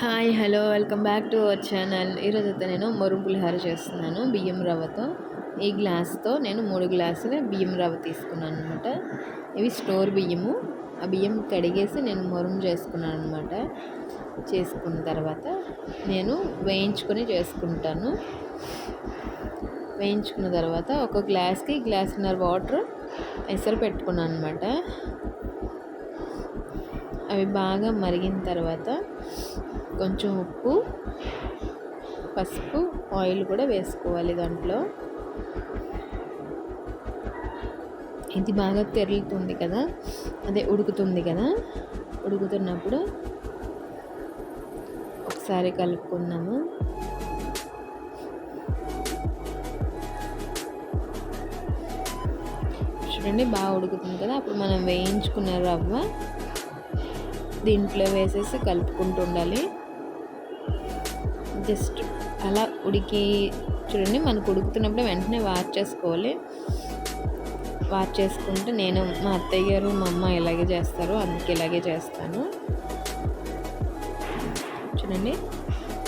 Hi hello welcome back to our channel. ఈరోజు అయితే నేను మరుగు పులిహార చేస్తున్నాను బియ్యం రవ్వతో. ఈ గ్లాస్తో నేను మూడు గ్లాసుల బియ్యం రవ్వ తీసుకున్నాను అనమాట ఇవి స్టోర్ బియ్యము. ఆ బియ్యం కడిగేసి నేను మొరం చేసుకున్నాను అనమాట చేసుకున్న తర్వాత నేను వేయించుకొని చేసుకుంటాను. వేయించుకున్న తర్వాత ఒక గ్లాస్కి గ్లాసున్నర వాటర్ ఎసరు పెట్టుకున్నాను అనమాట అవి బాగా మరిగిన తర్వాత కొంచెం ఉప్పు పసుపు ఆయిల్ కూడా వేసుకోవాలి దాంట్లో. ఇది బాగా తెరులుతుంది కదా? అదే ఉడుకుతుంది కదా? ఉడుకుతున్నప్పుడు ఒకసారి కలుపుకున్నాము చూడండి బాగా ఉడుకుతుంది కదా? అప్పుడు మనం వేయించుకున్న రవ్వ దీంట్లో వేసేసి కలుపుకుంటూ ఉండాలి. జస్ట్ అలా ఉడికి చూడండి మనకు ఉడుకుతున్నప్పుడు వెంటనే వాచ్ చేసుకోవాలి. వాచ్ చేసుకుంటే నేను మా అత్తయ్య గారు మా అమ్మ ఇలాగే చేస్తారు అందుకే ఇలాగే చేస్తాను. చూడండి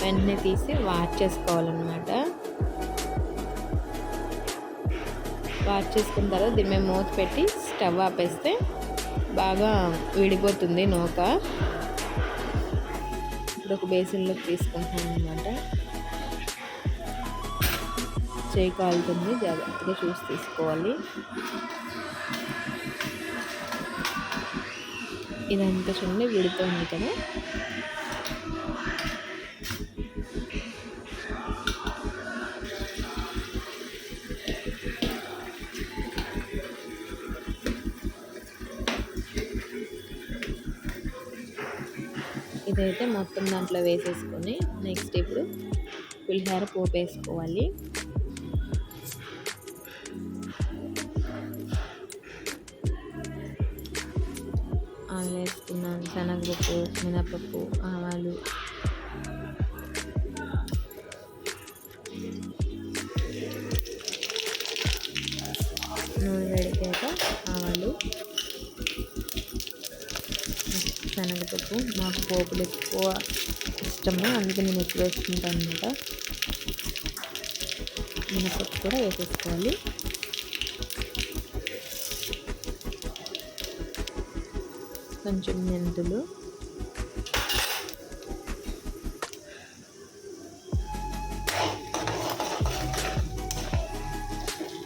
వెంటనే తీసి వాచ్ చేసుకోవాలన్నమాట. వాచ్ చేసుకున్న తర్వాత దీని మీద మూత పెట్టి స్టవ్ ఆపేస్తే బాగా విడిపోతుంది నూక. ఇప్పుడు ఒక బేసిన్లోకి తీసుకుంటాను అనమాట చేయి కాలుతుంది జాగ్రత్తగా చూసి తీసుకోవాలి. ఇదంతా చూడండి విడుతుంది కదా. ఇదైతే మొత్తం దాంట్లో వేసేసుకొని నెక్స్ట్ ఇప్పుడు పులిహోర పోపు వేసుకోవాలి ఆయిల్ వేసుకున్నాను శనగపప్పు మినపప్పు ఆవాలు. నూనె వేడికాక ఆవాలు. శనగపప్పు మాకు పోపులు ఎక్కువ ఇష్టము. అందుకే నేను ఎక్కువ వేసుకుంటాను అనమాట మినపప్పు కూడా వేసేసుకోవాలి. కొంచెం మెంతులు.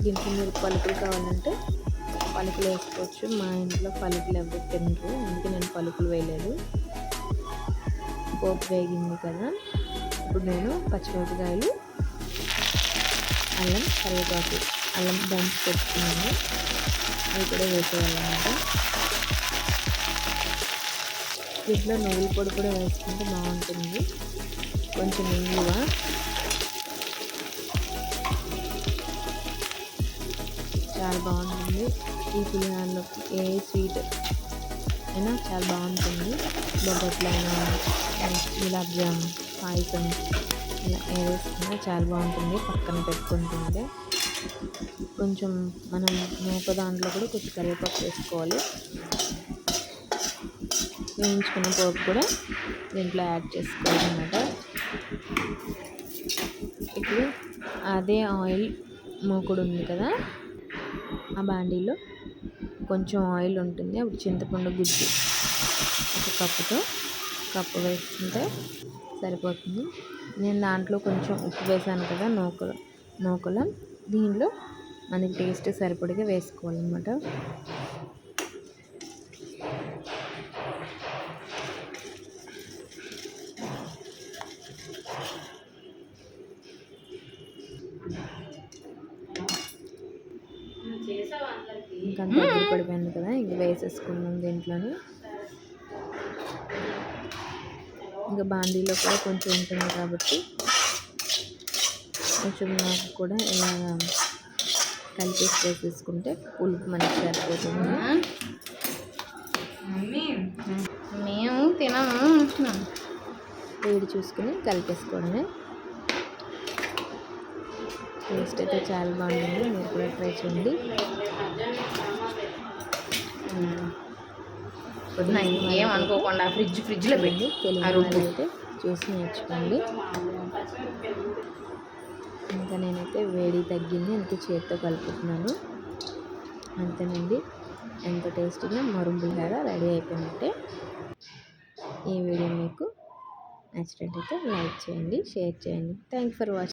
దీంట్లో మీరు పలుకులు కావాలంటే పలుకులు వేసుకోవచ్చు. మా ఇంట్లో పలుకులు ఎవరు తినరు. అందుకే నేను పలుకులు వేయలేదు. పోపు వేగింది కదా. ఇప్పుడు నేను పచ్చిమిరపకాయలు అల్లం కరివేపాకు అల్లం దంచి పెట్టుకున్నాను. అవి కూడా వేసేయాలన్నమాట. దీంట్లో నువ్వుల పొడి కూడా వేసుకుంటే బాగుంటుంది. కొంచెం ఇంగువ చాలా బాగుంటుంది. ఈ పులిహోరలోకి ఏ స్వీట్ అయినా చాలా బాగుంటుంది. బొబ్బట్లైనా గులాబ్ జామ్ పాయసం ఇలా ఏదైనా చాలా బాగుంటుంది. పక్కన పెట్టుకుంటుంటే కొంచెం మనం నూక దాంట్లో కూడా కొంచెం కరివేపాకు వేసుకోవాలి. వేయించుకున్న పోపు కూడా దీంట్లో యాడ్ చేసుకోవాలి అనమాట ఇప్పుడు అదే ఆయిల్ మూకుడు ఉంది కదా ఆ బాండీలో కొంచెం ఆయిల్ ఉంటుంది. అప్పుడు చింతపండు గుజ్జు ఒక కప్పుతో కప్పు వేసుకుంటే సరిపోతుంది. నేను దాంట్లో కొంచెం ఉప్పు వేసాను కదా నూకలు నూకలు. దీనిలో మనకి టేస్ట్ సరిపడిగా వేసుకోవాలన్నమాట. ఇంకా దగ్గర పడిపోయింది కదా ఇంక వేసేసుకున్నాం దీంట్లోని. ఇంకా బాండీలో కూడా కొంచెం ఉంటుంది కాబట్టి కొంచెం నాకు కూడా ఇలా కలిపేసి వేసేసుకుంటే పులుపు మనకి సరిపోతుంది. మేము తినము. వేడి చూసుకుని కలిపేసుకోవడమే. టేస్ట్ అయితే చాలా బాగుంటుంది మీరు కూడా ట్రై చేయండి. ఏం అనుకోకుండా ఫ్రిడ్జ్ ఫ్రిడ్జ్లో పెట్టి తెలుగు అయితే చూసి నేర్చుకోండి. ఇంకా నేనైతే వేడి తగ్గింది అందుకే చేతితో కలుపుతున్నాను. అంతేనండి. ఎంత టేస్టీగా మరుంబులు కూడా రెడీ అయిపోయినట్టే. ఈ వీడియో మీకు నచ్చినట్టయితే లైక్ చేయండి షేర్ చేయండి. Thank for watching